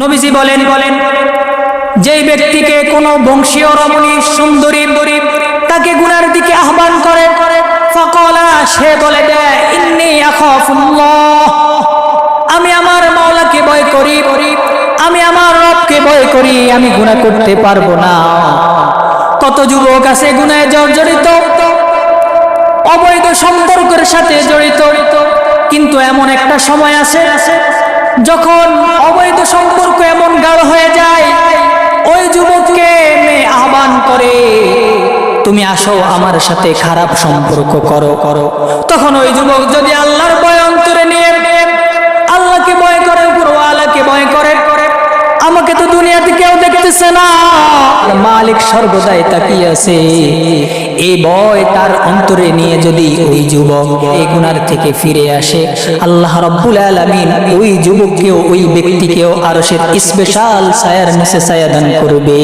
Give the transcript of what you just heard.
নবীজি বলেন বলেন যেই ব্যক্তিকে কোনো বংশীয় রমণী, সুন্দরী গরিব তাকে গুনার দিকে আহ্বান করে, ফকলা, সে বলে আমি আমার মাওলাকে ভয় করি, আমি আমার রবকে ভয় করি, আমি গুণা করতে পারব না। কত যুবক আছে গুনায় জর্জরিত, অবৈধ সম্পর্কের সাথে জড়িত, কিন্তু এমন একটা সময় আছে, যখন অবৈধ সম্পর্ক তুমি আসো, আমার সাথে খারাপ সম্পর্ক করো করো। তখন ওই যুবক যদি আল্লাহর ভয় অন্তরে নিয়ে আল্লাহকে ভয় করে আল্লাহকে ভয় করে, আমাকে তো দুনিয়াতে কেউ দেখতেছে না। মালিক সর্বদাই তাকিয়ে আছে। এই ভয় তার অন্তরে নিয়ে যদি ওই যুবক এই গুনার থেকে ফিরে আসে, আল্লাহ রব্বুল আলামিন ওই যুবককেও, ওই ব্যক্তিকেও আরশের স্পেশাল ছায়ার নিচে ছায়া দান করবে।